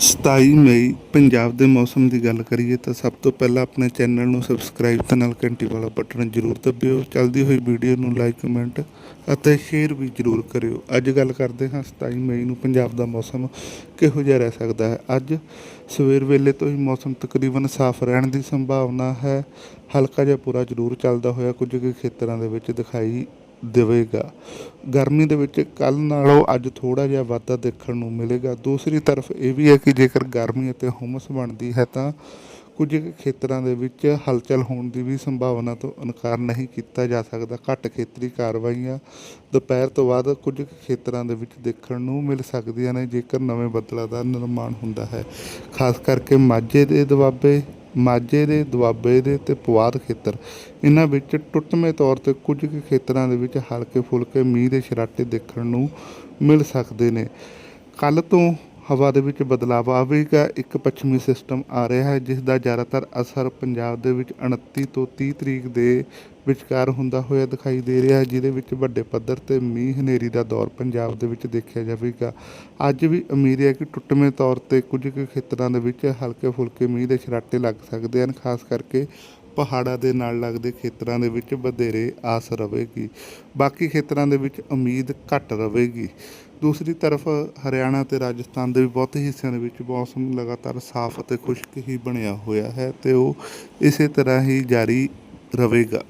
27 ਮਈ ਪੰਜਾਬ ਦੇ ਮੌਸਮ ਦੀ ਗੱਲ ਕਰੀਏ ਤਾਂ ਸਭ ਤੋਂ ਪਹਿਲਾਂ ਆਪਣੇ ਚੈਨਲ ਨੂੰ ਸਬਸਕ੍ਰਾਈਬ ਤੇ ਨਾਲ ਘੰਟੀ ਵਾਲਾ ਬਟਨ ਜ਼ਰੂਰ ਦਬਿਓ। ਚੱਲਦੀ ਹੋਈ ਵੀਡੀਓ ਨੂੰ ਲਾਈਕ, ਕਮੈਂਟ ਅਤੇ ਸ਼ੇਅਰ ਵੀ ਜ਼ਰੂਰ ਕਰਿਓ। ਅੱਜ ਗੱਲ ਕਰਦੇ ਹਾਂ 27 ਮਈ ਨੂੰ ਪੰਜਾਬ ਦਾ ਮੌਸਮ ਕਿਹੋ ਜਿਹਾ ਰਹਿ ਸਕਦਾ ਹੈ? ਅੱਜ ਸਵੇਰ ਵੇਲੇ ਤੋਂ ਹੀ ਮੌਸਮ ਤਕਰੀਬਨ ਸਾਫ਼ ਰਹਿਣ ਦੀ ਸੰਭਾਵਨਾ ਹੈ। ਹਲਕਾ ਜਿਹਾ ਪੂਰਾ ਜ਼ਰੂਰ ਚੱਲਦਾ ਹੋਇਆ ਕੁਝ ਕੁ ਖੇਤਰਾਂ ਦੇ ਵਿੱਚ ਦਿਖਾਈ ਦੇਵੇਗਾ। ਗਰਮੀ ਦੇ ਵਿੱਚ ਕੱਲ ਨਾਲੋਂ ਅੱਜ ਥੋੜਾ ਜਿਹਾ ਵਾਧਾ ਦੇਖਣ ਨੂੰ ਮਿਲੇਗਾ। ਦੂਸਰੀ ਤਰਫ ਇਹ ਵੀ ਹੈ ਕਿ ਜੇਕਰ ਗਰਮੀ ਅਤੇ ਹੁਮਸ ਬਣਦੀ ਹੈ ਤਾਂ ਕੁਝ ਕੁ ਖੇਤਰਾਂ ਦੇ ਵਿੱਚ ਹਲਚਲ ਹੋਣ ਦੀ ਵੀ ਸੰਭਾਵਨਾ ਤੋਂ ਇਨਕਾਰ ਨਹੀਂ ਕੀਤਾ ਜਾ ਸਕਦਾ। ਘੱਟ ਖੇਤਰੀ ਕਾਰਵਾਈਆਂ ਦੁਪਹਿਰ ਤੋਂ ਬਾਅਦ ਕੁਝ ਕੁ ਖੇਤਰਾਂ ਦੇ ਵਿੱਚ ਦੇਖਣ ਨੂੰ ਮਿਲ ਸਕਦੀਆਂ ਨੇ, ਜੇਕਰ ਨਵੇਂ ਬੱਦਲਾਂ ਦਾ ਨਿਰਮਾਣ ਹੁੰਦਾ ਹੈ। ਖਾਸ ਕਰਕੇ ਮਾਝੇ ਦੇ ਦੁਆਬੇ ਮਾਝੇ ਦੇ, ਦੁਆਬੇ ਦੇ ਤੇ ਪੁਆਧ ਖੇਤਰ। ਇਹਨਾਂ ਵਿੱਚ ਟੁੱਟਵੇਂ ਤੌਰ ਤੇ ਕੁਝ ਕੁ ਖੇਤਰਾਂ ਦੇ ਵਿੱਚ ਹਲਕੇ ਫੁਲਕੇ ਮੀਂਹ ਦੇ ਛਰਾਟੇ ਦੇਖਣ ਨੂੰ ਮਿਲ ਸਕਦੇ ਨੇ। ਕੱਲ ਤੋਂ ਹਵਾ ਦੇ ਵਿੱਚ ਬਦਲਾਅ ਆਵੇਗਾ। ਇੱਕ ਪੱਛਮੀ ਸਿਸਟਮ ਆ ਰਿਹਾ ਹੈ, ਜਿਸ ਦਾ ਜ਼ਿਆਦਾਤਰ ਅਸਰ ਪੰਜਾਬ ਦੇ ਵਿੱਚ 29 ਤੋਂ 30 ਤਰੀਕ ਦੇ ਵਿਚਕਾਰ ਹੁੰਦਾ ਹੋਇਆ ਦਿਖਾਈ ਦੇ ਰਿਹਾ ਹੈ, ਜਿਹਦੇ ਵਿੱਚ ਵੱਡੇ ਪੱਧਰ ਤੇ ਮੀਂਹ ਹਨੇਰੀ ਦਾ ਦੌਰ ਪੰਜਾਬ ਦੇ ਵਿੱਚ ਦੇਖਿਆ ਜਾਵੇਗਾ। ਅੱਜ ਵੀ ਉਮੀਦ ਹੈ ਕਿ ਟੁੱਟਵੇਂ ਤੌਰ ਤੇ ਕੁਝ ਕੁ ਖੇਤਰਾਂ ਦੇ ਵਿੱਚ ਹਲਕੇ ਫੁਲਕੇ ਮੀਂਹ ਦੇ ਛਰਾਟੇ ਲੱਗ ਸਕਦੇ ਹਨ, ਖਾਸ ਕਰਕੇ ਪਹਾੜਾਂ ਦੇ ਨਾਲ ਲੱਗਦੇ ਖੇਤਰਾਂ ਦੇ ਵਿੱਚ ਵਧੇਰੇ ਆਸ ਰਹੇਗੀ। ਬਾਕੀ ਖੇਤਰਾਂ ਦੇ ਵਿੱਚ ਉਮੀਦ ਘੱਟ ਰਹੇਗੀ। ਦੂਸਰੀ ਤਰਫ ਹਰਿਆਣਾ ਤੇ ਰਾਜਸਥਾਨ ਦੇ ਵੀ ਬਹੁਤੇ ਹਿੱਸਿਆਂ ਦੇ ਵਿੱਚ ਮੌਸਮ ਲਗਾਤਾਰ ਸਾਫ਼ ਅਤੇ ਖੁਸ਼ਕ ਹੀ ਬਣਿਆ ਹੋਇਆ ਹੈ ਤੇ ਉਹ ਇਸੇ ਤਰ੍ਹਾਂ ਹੀ ਜਾਰੀ ਰਹੇਗਾ।